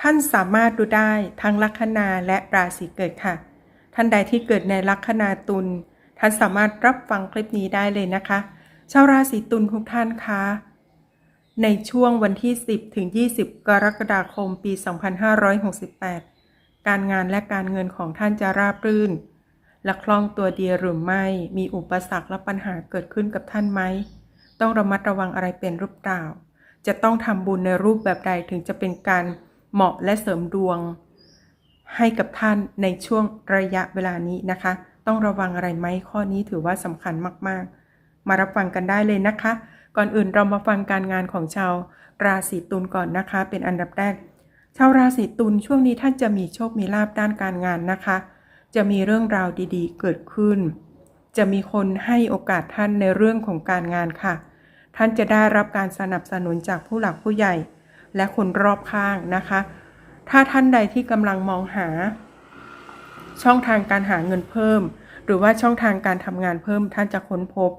ท่านสามารถดูได้ทั้งลัคนาและราศีเกิดค่ะ ท่านใดที่เกิดในลัคนาตุลท่านสามารถรับฟังคลิปนี้ได้เลยนะคะ ชาวราศีตุลทุกท่านคะในช่วงวันที่ 10 ถึง 20 กรกฎาคม ปี 2568 การงานและการเงินของท่านจะราบรื่น และคล่องตัวดีหรือไม่ มีอุปสรรคและปัญหาเกิดขึ้นกับท่านไหม ต้องระมัดระวังอะไรเป็นรือเปล่า จะต้องทำบุญในรูปแบบใดถึงจะเป็นการ เหมาะและเสริมดวง ให้กับท่านในช่วงระยะเวลานี้นะคะ ต้องระวังอะไรไหมข้อนี้ถือว่าสำคัญมากๆ มารับฟังกันได้เลยนะคะ ก่อนอื่นเรามาฟังการงานของชาวราศีตุลก่อนนะคะ เป็นอันดับแรก ชาวราศีตุลช่วงนี้ท่านจะมีโชคมีลาบด้านการงานนะคะ จะมีเรื่องราวดีๆ เกิดขึ้น จะมีคนให้โอกาสท่านในเรื่องของการงานค่ะ ท่านจะได้รับการสนับสนุนจากผู้หลักผู้ใหญ่ และคนรอบข้างนะคะ ถ้าท่านใดที่กำลังมองหา ช่องทางการหาเงินเพิ่ม หรือว่าช่องทางการทำงานเพิ่มท่านจะค้นพบ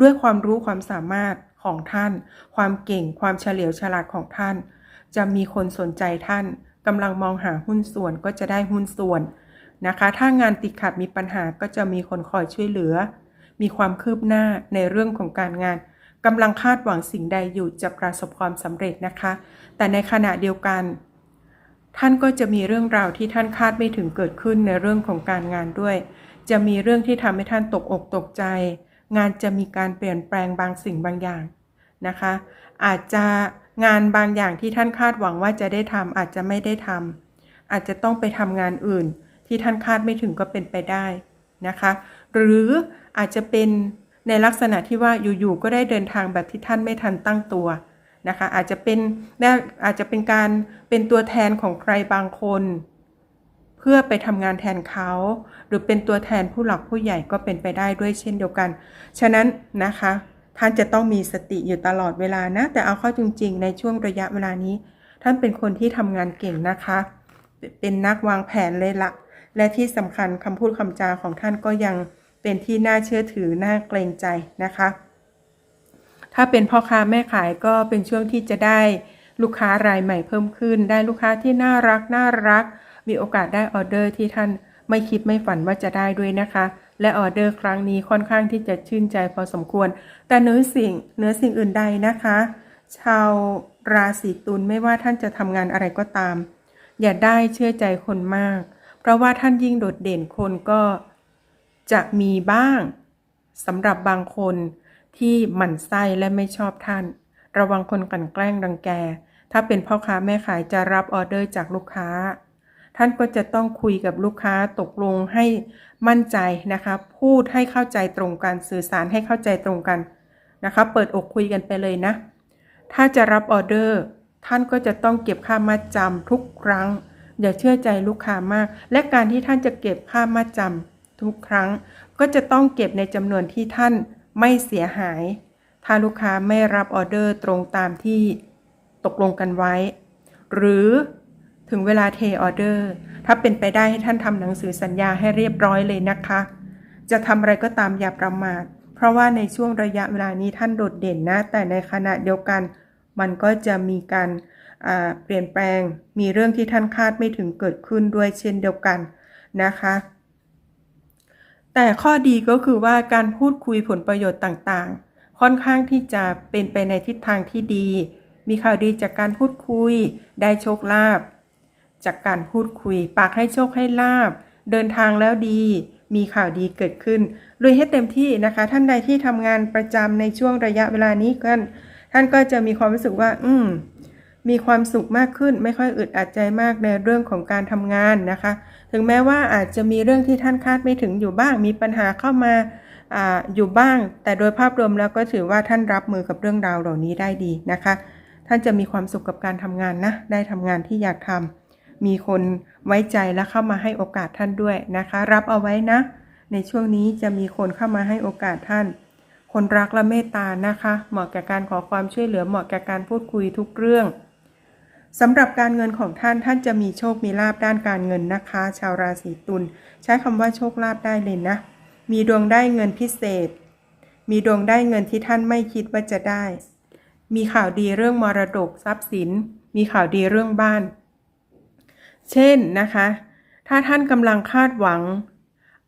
ด้วยความรู้ความสามารถของท่าน ความเก่งความเฉลียวฉลาดของท่าน จะมีคนสนใจท่านกำลังมองหาหุ้นส่วนก็จะได้หุ้นส่วนนะคะ ถ้างานติดขัดมีปัญหาก็จะมีคนคอยช่วยเหลือ มีความคืบหน้าในเรื่องของการงาน กำลังคาดหวังสิ่งใดอยู่จะประสบความสำเร็จนะคะ แต่ในขณะเดียวกัน ท่านก็จะมีเรื่องราวที่ท่านคาดไม่ถึงเกิดขึ้นในเรื่องของการงานด้วย จะมีเรื่องที่ทำให้ท่านตกอกตกใจ งานจะมีการเปลี่ยนแปลงบางสิ่งบางอย่างนะคะ อาจจะงานบางอย่างที่ท่านคาดหวังว่าจะได้ทำอาจจะไม่ได้ทำอาจจะต้องไปทำงานอื่น ที่ท่านคาดไม่ถึงก็เป็นไปได้นะคะ หรืออาจจะเป็น ในลักษณะที่ว่าอยู่ๆก็ได้เดินทางแบบที่ท่านไม่ทันตั้งตัวนะคะอาจจะเป็นอาจจะเป็นการเป็นตัวแทนของใครบางคน เพื่อไปทำงานแทนเขา หรือเป็นตัวแทนผู้หลักผู้ใหญ่ก็เป็นไปได้ด้วยเช่นเดียวกัน ฉะนั้นนะคะ ท่านจะต้องมีสติอยู่ตลอดเวลานะ แต่เอาเข้าจริง ๆ ในช่วงระยะเวลานี้ ท่านเป็นคนที่ทำงานเก่งนะคะ เป็นนักวางแผนเลยละ และที่สำคัญคำพูดคำจาของท่านก็ยัง เป็นที่น่าเชื่อถือน่าเกรงใจนะคะ ถ้าเป็นพ่อค้าแม่ขายก็เป็นช่วงที่จะได้ลูกค้ารายใหม่เพิ่มขึ้น ได้ลูกค้าที่น่ารักน่ารัก มีโอกาสได้ออเดอร์ที่ท่านไม่คิดไม่ฝันว่าจะได้ด้วยนะคะ และออเดอร์ครั้งนี้ค่อนข้างที่จะชื่นใจพอสมควร แต่เนื้อสิ่งเนื้อสิ่งอื่นใดนะคะ ชาวราศีตุลไม่ว่าท่านจะทำงานอะไรก็ตาม อย่าได้เชื่อใจคนมาก เพราะว่าท่านยิ่งโดดเด่นคนก็ จะมีบ้างสำหรับบางคนที่หมั่นไส้และไม่ชอบท่าน ระวังคนกลั่นแกล้งรังแก ถ้าเป็นพ่อค้าแม่ขายจะรับออเดอร์จากลูกค้า ท่านก็จะต้องคุยกับลูกค้าตกลงให้มั่นใจนะคะ พูดให้เข้าใจตรงกันสื่อสารให้เข้าใจตรงกันนะคะเปิดอกคุยกันไปเลยนะ ถ้าจะรับออเดอร์ ท่านก็จะต้องเก็บค่ามัดจำทุกครั้ง อย่าเชื่อใจลูกค้ามาก และการที่ท่านจะเก็บค่ามัดจำ ทุกครั้ง ก็จะต้องเก็บในจำนวนที่ท่านไม่เสียหาย ถ้าลูกค้าไม่รับออเดอร์ตรงตามที่ตกลงกันไว้ หรือถึงเวลาเทออเดอร์ ถ้าเป็นไปได้ให้ท่านทำหนังสือสัญญาให้เรียบร้อยเลยนะคะ จะทำอะไรก็ตามอย่าประมาท เพราะว่าในช่วงระยะเวลานี้ท่านโดดเด่นนะ แต่ในขณะเดียวกัน มันก็จะมีการเปลี่ยนแปลง มีเรื่องที่ท่านคาดไม่ถึงเกิดขึ้นด้วยเช่นเดียวกันนะคะ แต่ข้อดีก็คือว่าการพูดคุยผลประโยชน์ต่างๆ ค่อนข้างที่จะเป็นไปในทิศทางที่ดี มีข่าวดีจากการพูดคุย ได้โชคลาภจากการพูดคุย ปากให้โชคให้ลาบ เดินทางแล้วดี มีข่าวดีเกิดขึ้นลุยให้เต็มที่นะคะ ท่านใดที่ทำงานประจำในช่วงระยะเวลานี้กันท่านก็จะมีความรู้สึกว่า อืมมีความสุขมากขึ้น ไม่ค่อยอึดอัดใจมากในเรื่องของการทำงานนะคะ ถึงแม้ว่าอาจจะมีเรื่องที่ท่านคาดไม่ถึงอยู่บ้าง มีปัญหาเข้ามาออยู่บ้าง แต่โดยภาพรวมแล้วก็ถือว่าท่านรับมือกับเรื่องราวเหล่านี้ได้ดีนะคะ ท่านจะมีความสุขกับการทำงานนะ ได้ทำงานที่อยากทำ มีคนไว้ใจและเข้ามาให้โอกาสท่านด้วยนะคะ รับเอาไว้นะ ในช่วงนี้จะมีคนเข้ามาให้โอกาสท่าน คนรักและเมตตานะคะ เหมาะแก่การขอความช่วยเหลือ เหมาะแก่การพูดคุยทุกเรื่อง สำหรับการเงินของท่านท่านจะมีโชคมีลาบด้านการเงินนะคะ ชาวราศีตุลใช้คำว่าโชคลาภได้เลยนะ มีดวงได้เงินพิเศษ มีดวงได้เงินที่ท่านไม่คิดว่าจะได้ มีข่าวดีเรื่องมรดกทรัพย์สิน มีข่าวดีเรื่องบ้าน เช่นนะคะ ถ้าท่านกำลังคาดหวัง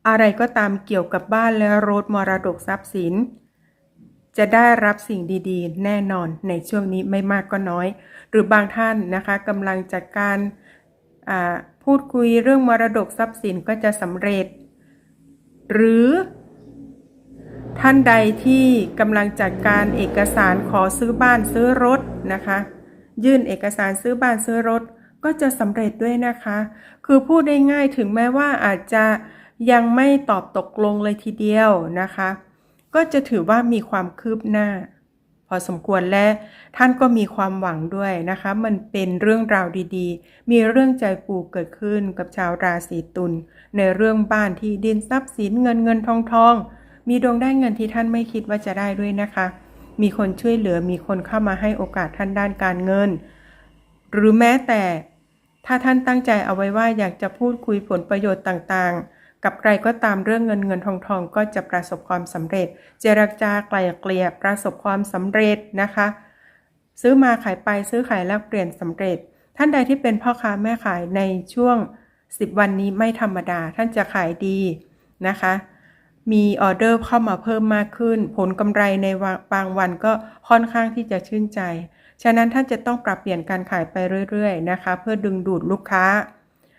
อะไรก็ตามเกี่ยวกับบ้านและรถมรดกทรัพย์สิน จะได้รับสิ่งดีๆ แน่นอนในช่วงนี้ไม่มากก็น้อย หรือบางท่านนะคะกำลังจัดการพูดคุยเรื่องมรดกทรัพย์สินก็จะสำเร็จ หรือท่านใดที่กำลังจัดการเอกสารขอซื้อบ้านซื้อรถนะคะ ยื่นเอกสารซื้อบ้านซื้อรถก็จะสำเร็จด้วยนะคะ คือพูดได้ง่ายถึงแม้ว่าอาจจะยังไม่ตอบตกลงเลยทีเดียวนะคะ ก็จะถือว่ามีความคืบหน้า พอสมควรและท่านก็มีความหวังด้วยนะคะ มันเป็นเรื่องราวดีๆ มีเรื่องใจปูเกิดขึ้นกับชาวราศีตุลในเรื่องบ้านที่ดินทรัพย์สินเงินเงินทองทองมีดวงได้เงินที่ท่านไม่คิดว่าจะได้ด้วยนะคะ มีคนช่วยเหลือมีคนเข้ามาให้โอกาสท่านด้านการเงิน หรือแม้แต่ถ้าท่านตั้งใจเอาไว้ว่าอยากจะพูดคุยผลประโยชน์ต่างๆ กับใครก็ตามเรื่องเงินเงินทองทองก็จะประสบความสำเร็จ เจรจาไกลเกลี่ยประสบความสำเร็จนะคะ ซื้อมาขายไปซื้อขายแลกเปลี่ยนสำเร็จ ท่านใดที่เป็นพ่อค้าแม่ขายในช่วง 10 วันนี้ไม่ธรรมดาท่านจะขายดีนะคะ มีออเดอร์เข้ามาเพิ่มมากขึ้น ผลกำไรในบางวันก็ค่อนข้างที่จะชื่นใจ ฉะนั้นท่านจะต้องปรับเปลี่ยนการขายไปเรื่อยๆนะคะ เพื่อดึงดูดลูกค้า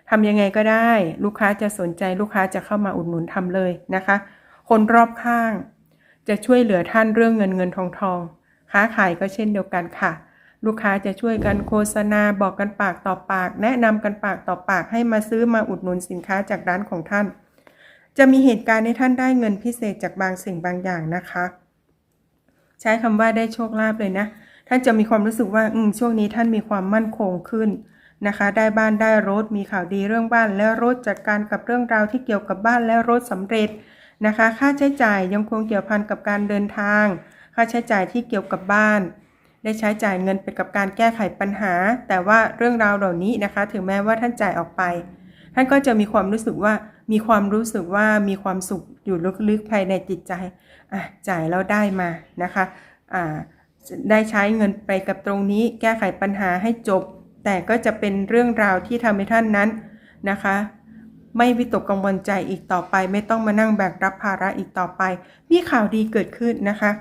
ทำยังไงก็ได้ ลูกค้าจะสนใจลูกค้าจะเข้ามาอุดหนุนทำเลยนะคะ คนรอบข้าง จะช่วยเหลือท่านเรื่องเงินเงินทองทอง ค้าขายก็เช่นเดียวกันค่ะ ลูกค้าจะช่วยกันโฆษณาบอกกันปากต่อปาก แนะนำกันปากต่อปากให้มาซื้อมาอุดหนุนสินค้าจากร้านของท่าน จะมีเหตุการณ์ให้ท่านได้เงินพิเศษจากบางสิ่งบางอย่างนะคะ ใช้คำว่าได้โชคลาภเลยนะท่านจะมีความรู้สึกว่าอืมช่วงนี้ท่านมีความมั่นคงขึ้น นะคะ ได้บ้านได้รถมีข่าวดีเรื่องบ้านและรถจัดการกับเรื่องราวที่เกี่ยวกับบ้านและรถสำเร็จนะคะ ค่าใช้จ่ายยังคงเกี่ยวพันกับการเดินทาง ค่าใช้จ่ายที่เกี่ยวกับบ้าน ได้ใช้จ่ายเงินไปกับการแก้ไขปัญหา แต่ว่าเรื่องราวเหล่านี้นะคะ ถึงแม้ว่าท่านจ่ายออกไป ท่านก็จะมีความรู้สึกว่ามีความรู้สึกว่ามีความสุขอยู่ลึกๆภายในจิตใจอะจ่ายแล้วได้มานะคะอ่าได้ใช้เงินไปกับตรงนี้แก้ไขปัญหาให้จบ แต่ก็จะเป็นเรื่องราวที่ทำให้ท่านนั้นนะคะ ไม่วิตกกังวลใจอีกต่อไป ไม่ต้องมานั่งแบกรับภาระอีกต่อไป มีข่าวดีเกิดขึ้นนะคะ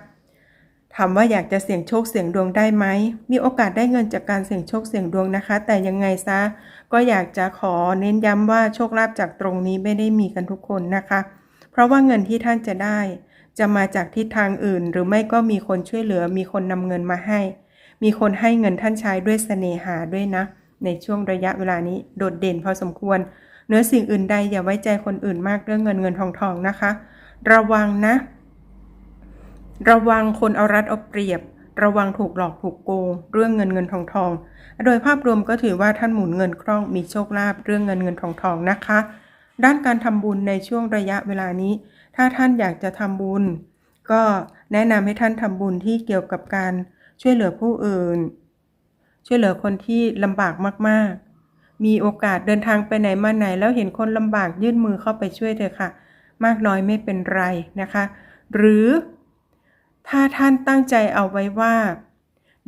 ถามว่าอยากจะเสี่ยงโชคเสี่ยงดวงได้ไหม มีโอกาสได้เงินจากการเสี่ยงโชคเสี่ยงดวงนะคะ แต่ยังไงซะ ก็อยากจะขอเน้นย้ำว่าโชคลาภจากตรงนี้ไม่ได้มีกันทุกคนนะคะ เพราะว่าเงินที่ท่านจะได้ จะมาจากทิศทางอื่น หรือไม่ก็มีคนช่วยเหลือมีคนนำเงินมาให้ มีคนให้เงินท่านใช้ด้วยเสน่หาด้วยนะ ในช่วงระยะเวลานี้โดดเด่นพอสมควรเนื้อสิ่งอื่นใดอย่าไว้ใจคนอื่นมากเรื่องเงินเงินทองทองนะคะ ระวังนะ ระวังคนเอารัดเอาเปรียบ ระวังถูกหลอกถูกโกง เรื่องเงินเงินทองทอง โดยภาพรวมก็ถือว่าท่านหมุนเงินคล่องมีโชคลาภเรื่องเงินเงินทองทองนะคะ ด้านการทำบุญในช่วงระยะเวลานี้ ถ้าท่านอยากจะทำบุญ ก็แนะนำให้ท่านทำบุญที่เกี่ยวกับการ ช่วยเหลือผู้อื่น ช่วยเหลือคนที่ลำบากมาก ๆ มีโอกาสเดินทางไปไหนมาไหน แล้วเห็นคนลำบากยื่นมือเข้าไปช่วยเธอค่ะ มากน้อยไม่เป็นไรนะคะ หรือถ้าท่านตั้งใจเอาไว้ว่า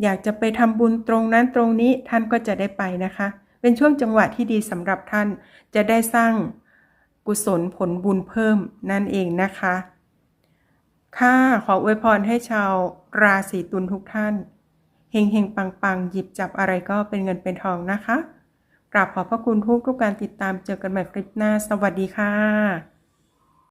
อยากจะไปทำบุญตรงนั้นตรงนี้ท่านก็จะได้ไปนะคะ เป็นช่วงจังหวะที่ดีสำหรับท่านจะได้สร้างกุศลผลบุญเพิ่มนั่นเองนะคะ ค่ะ ขออวยพรให้ชาว ราศีตุลทุกท่านเฮงเฮงปังปังหยิบจับอะไรก็เป็นเงินเป็นทองนะคะกราบขอบพระคุณทุกทุกการติดตามเจอกันใหม่คลิปหน้า สวัสดีค่ะ